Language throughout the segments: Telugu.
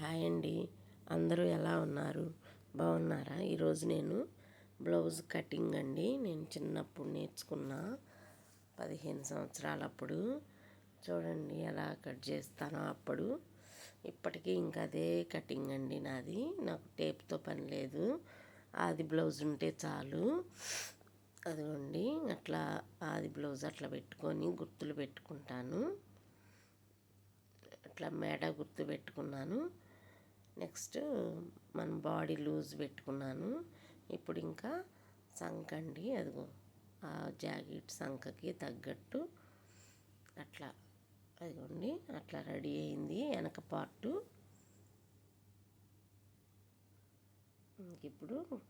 హాయ్ అండి. అందరూ ఎలా ఉన్నారు? బాగున్నారా? ఈరోజు నేను బ్లౌజ్ కటింగ్ అండి. నేను చిన్నప్పుడు నేర్చుకున్న పదిహేను సంవత్సరాలప్పుడు. చూడండి ఎలా కట్ చేస్తానో అప్పుడు. ఇప్పటికీ ఇంకా అదే కటింగ్ అండి నాది. నాకు టేప్తో పని లేదు. ఆది బ్లౌజ్ ఉంటే చాలు. అదిగోండి అట్లా ఆది బ్లౌజ్ అట్లా పెట్టుకొని గుర్తులు పెట్టుకుంటాను. అట్లా మేడ గుర్తు పెట్టుకున్నాను. నెక్స్ట్ మన బాడీ లూజ్ పెట్టుకున్నాను. ఇప్పుడు ఇంకా సంకండి అండి అదిగో ఆ జాకెట్ సంఖకి తగ్గట్టు అట్లా అదిగోండి అట్లా రెడీ అయింది వెనక పార్టు. ఇప్పుడు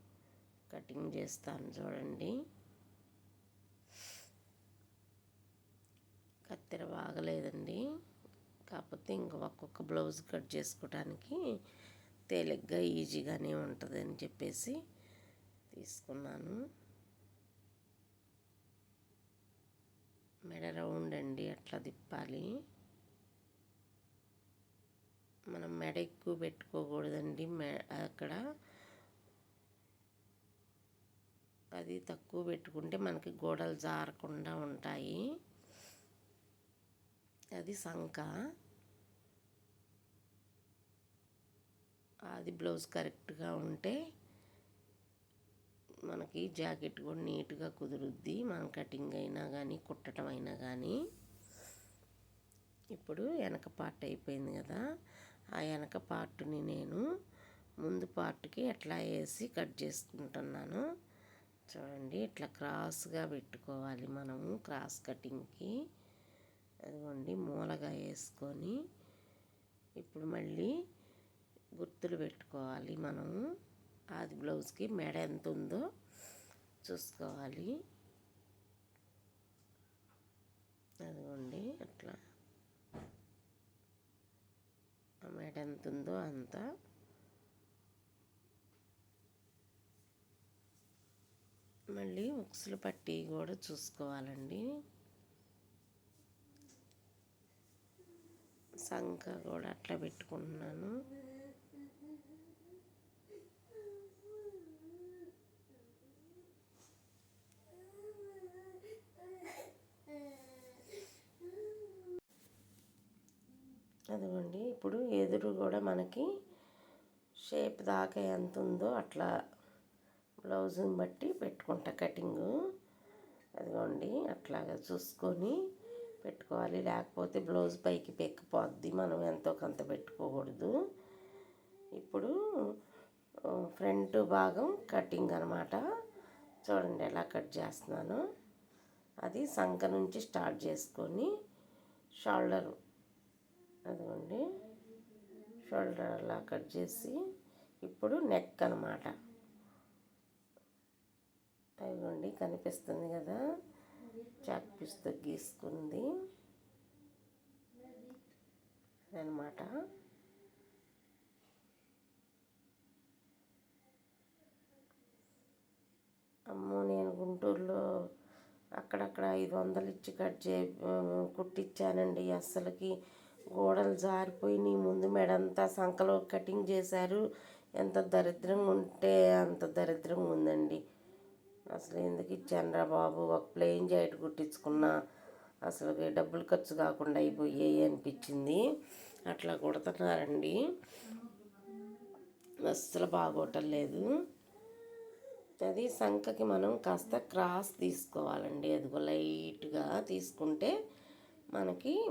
కటింగ్ చేస్తాను చూడండి. కత్తెర బాగలేదండి. కాకపోతే ఇంకా ఒక్కొక్క బ్లౌజ్ కట్ చేసుకోవడానికి తేలిగ్గా ఈజీగానే ఉంటుంది అని చెప్పేసి తీసుకున్నాను. మెడ రౌండ్ అండి అట్లా తిప్పాలి. మనం మెడ ఎక్కువ పెట్టుకోకూడదండి మె అక్కడ. అది తక్కువ పెట్టుకుంటే మనకి గోడలు జారకుండా ఉంటాయి. అది సంక. అది బ్లౌజ్ కరెక్ట్గా ఉంటే మనకి జాకెట్ కూడా నీట్గా కుదురుద్ది. మనం కటింగ్ అయినా కానీ కుట్టడం అయినా కానీ ఇప్పుడు వెనక పార్ట్ అయిపోయింది కదా. ఆ వెనక పార్ట్ని నేను ముందు పార్ట్కి ఎట్లా వేసి కట్ చేసుకుంటున్నాను. చూడండి ఇట్లా క్రాస్గా పెట్టుకోవాలి మనము క్రాస్ కటింగ్కి. అదిగోండి మూలగా వేసుకొని ఇప్పుడు మళ్ళీ గుర్తులు పెట్టుకోవాలి మనము. ఆది బ్లౌజ్కి మెడ ఎంత ఉందో చూసుకోవాలి. అదిగోండి అట్లా. ఆ మెడ ఎంత ఉందో అంత. మళ్ళీ ఉక్సులు పట్టి కూడా చూసుకోవాలండి. సంఖ కూడా అట్లా పెట్టుకుంటున్నాను. అదిగోండి ఇప్పుడు ఎదురు కూడా మనకి షేప్ దాకా ఎంత ఉందో అట్లా బ్లౌజ్ని బట్టి పెట్టుకుంటా కటింగు. అదిగోండి అట్లాగా చూసుకొని పెట్టుకోవాలి. లేకపోతే బ్లౌజ్ పైకి పెక్కిపోద్ది. మనం ఎంతో కొంత పెట్టుకోకూడదు. ఇప్పుడు ఫ్రంట్ భాగం కటింగ్ అనమాట చూడండి ఎలా కట్ చేస్తున్నాను. అది సంఖ నుంచి స్టార్ట్ చేసుకొని షోల్డర్ అదిగోండి. షోల్డర్ అలా కట్ చేసి ఇప్పుడు నెక్ అనమాట అదిగోండి కనిపిస్తుంది కదా. చాక్ పీస్తో గీసుకుంది అనమాట అమ్మో నేను గుంటూరులో అక్కడక్కడ ఐదు వందలు ఇచ్చి కట్ చే కుట్టించానండి అస్సలకి గోడలు జారిపోయి నీ ముందు మెడంతా సంకలో కటింగ్ చేశారు. ఎంత దరిద్రంగా ఉంటే అంత దరిద్రంగా ఉందండి అసలు ఎందుకు ఇచ్చానురా బాబు? ఒక ప్లెయిన్ జాకెట్ కుట్టించుకున్నా అసలు డబ్బులు ఖర్చు కాకుండా అయిపోయాయి అనిపించింది. అట్లా కుడుతున్నారండి. అస్సలు బాగోటలేదు అది సంఖకి మనం కాస్త క్రాస్ తీసుకోవాలండి. అదిగో లైట్గా తీసుకుంటే మనకి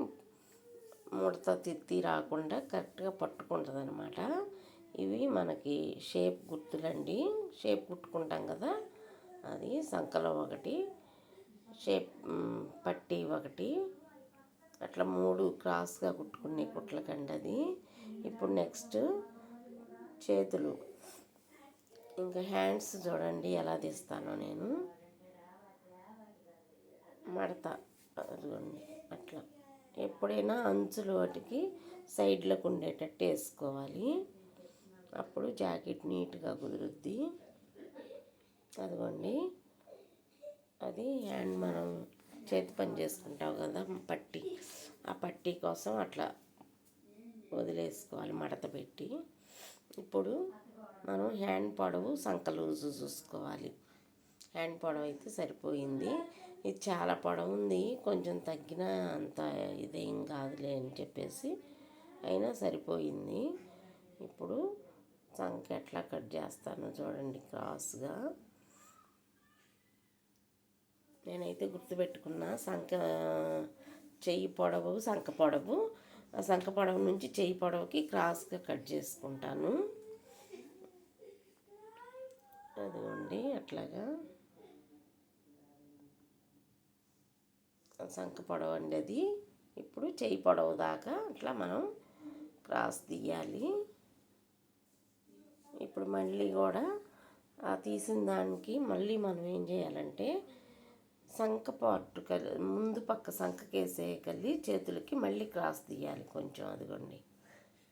ముడత తిత్తి రాకుండా కరెక్ట్గా పట్టుకుంటుంది అనమాట ఇవి మనకి షేప్ గుర్తులండి. షేప్ కుట్టుకుంటాం కదా. అది సంకలం ఒకటి షేప్ పట్టి ఒకటి అట్లా మూడు క్రాస్గా కుట్టుకునే కుట్లకండి అది ఇప్పుడు నెక్స్ట్ చేతులు. ఇంకా హ్యాండ్స్ చూడండి ఎలా తీస్తానో నేను. మడత అదిగోండి అట్లా. ఎప్పుడైనా అంచులు వాటికి సైడ్లకు ఉండేటట్టు వేసుకోవాలి. అప్పుడు జాకెట్ నీట్గా కుదురుద్ది. అదిగోండి అది హ్యాండ్ మనం చేతి పని చేసుకుంటాం కదా పట్టి. ఆ పట్టీ కోసం అట్లా వదిలేసుకోవాలి మడత పెట్టి. ఇప్పుడు మనం హ్యాండ్ పొడవు సంక లూజు చూసుకోవాలి. హ్యాండ్ పొడవు అయితే సరిపోయింది. ఇది చాలా పొడవు ఉంది కొంచెం తగ్గిన అంత ఇదేం కాదులే అని చెప్పేసి అయినా సరిపోయింది. ఇప్పుడు సంఖ్య ఎట్లా కట్ చేస్తానో చూడండి క్రాస్గా నేనైతే గుర్తుపెట్టుకున్న సంఖ చెయ్యి పొడవు సంక పొడవు. ఆ సంక పొడవు నుంచి చెయ్యి పొడవుకి క్రాస్గా కట్ చేసుకుంటాను. అదిగోండి అట్లాగా. సంక పొడవు అండి అది. ఇప్పుడు చెయ్యి పొడవు దాకా అట్లా మనం క్రాస్ తీయాలి. ఇప్పుడు మళ్ళీ కూడా ఆ తీసిన దానికి మళ్ళీ మనం ఏం చేయాలంటే సంక పాటు కలి ముందు పక్క సంకకేసే కలి చేతులకి మళ్ళీ క్రాస్ తీయాలి కొంచెం అదిగోండి.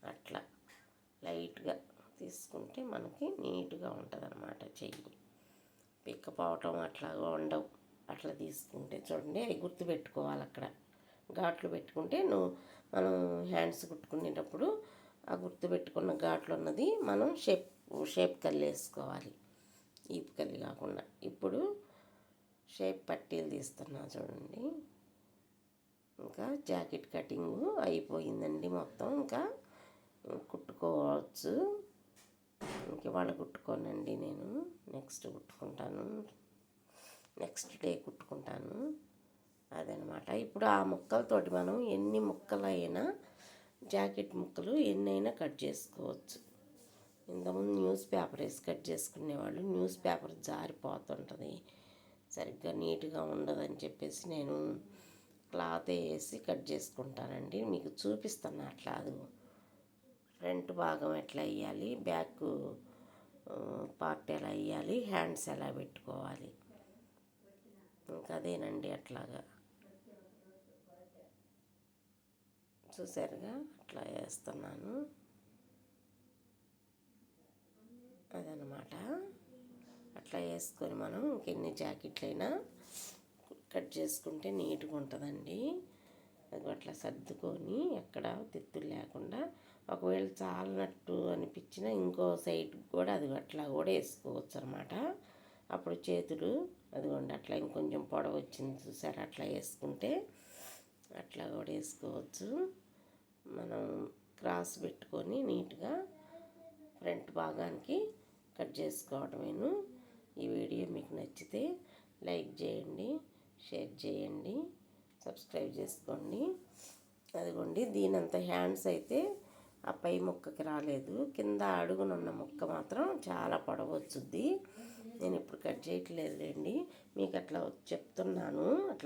అట్లా. లైట్గా తీసుకుంటే మనకి నీట్గా ఉంటుంది అనమాట చెయ్యి. పిక్కపోవటం అట్లాగా ఉండవు. అట్లా తీసుకుంటే చూడండి అవి గుర్తు పెట్టుకోవాలి అక్కడ. ఘాట్లు పెట్టుకుంటే నువ్వు మనం హ్యాండ్స్ కుట్టుకునేటప్పుడు ఆ గుర్తు పెట్టుకున్న ఘాట్లు ఉన్నది మనం షేప్ షేప్ కల్లి వేసుకోవాలి ఈపు కల్లి కాకుండా. ఇప్పుడు షేప్ పట్టీలు తీస్తున్నా చూడండి. ఇంకా జాకెట్ కటింగ్ అయిపోయిందండి మొత్తం. ఇంకా కుట్టుకోవచ్చు. ఇంక ఇవాళ కుట్టుకోనండి నేను. నెక్స్ట్ కుట్టుకుంటాను. నెక్స్ట్ డే కుట్టుకుంటాను. అదనమాట. ఇప్పుడు ఆ ముక్కలతోటి మనం ఎన్ని ముక్కలైనా జాకెట్ ముక్కలు ఎన్నైనా కట్ చేసుకోవచ్చు. ఇంతకుముందు న్యూస్ పేపర్ వేసి కట్ చేసుకునేవాళ్ళు. న్యూస్ పేపర్ జారిపోతుంటుంది. సరిగ్గా నీట్గా ఉండదని చెప్పేసి నేను క్లాత్ వేసి కట్ చేసుకుంటానండి. మీకు చూపిస్తాను అట్లా అది. ఫ్రంట్ భాగం ఎట్లా వేయాలి బ్యాక్ పార్ట్ ఎలా వేయాలి హ్యాండ్స్ ఎలా పెట్టుకోవాలి. ఇంకా అదేనండి అట్లాగా. చూసారుగా? అట్లా వేస్తున్నాను. అదనమాట అట్లా వేసుకొని మనం ఇంకెన్ని జాకెట్లైనా కట్ చేసుకుంటే నీట్గా ఉంటుందండి. అది అట్లా సర్దుకొని ఎక్కడ తిత్తులు లేకుండా ఒకవేళ చాలనట్టు అనిపించిన ఇంకో సైడ్ కూడా అది అట్లా కూడా వేసుకోవచ్చు అనమాట అప్పుడు చేతులు అదిగోండి అట్లా ఇంకొంచెం పొడవ వచ్చింది చూసారు? అట్లా వేసుకుంటే అట్లా కూడా వేసుకోవచ్చు. మనం క్రాస్ పెట్టుకొని నీట్గా ఫ్రంట్ భాగానికి కట్ చేసుకోవడమేను. ఈ వీడియో మీకు నచ్చితే లైక్ చేయండి షేర్ చేయండి సబ్స్క్రైబ్ చేసుకోండి. అదిగోండి దీనంత హ్యాండ్స్ అయితే ఆ పై ముక్కకి రాలేదు. కింద అడుగునున్న ముక్క మాత్రం చాలా పొడవచ్చుద్ది నేను ఇప్పుడు కట్ చేయట్లేదులేండి. మీకు అట్లా చెప్తున్నాను. అట్లా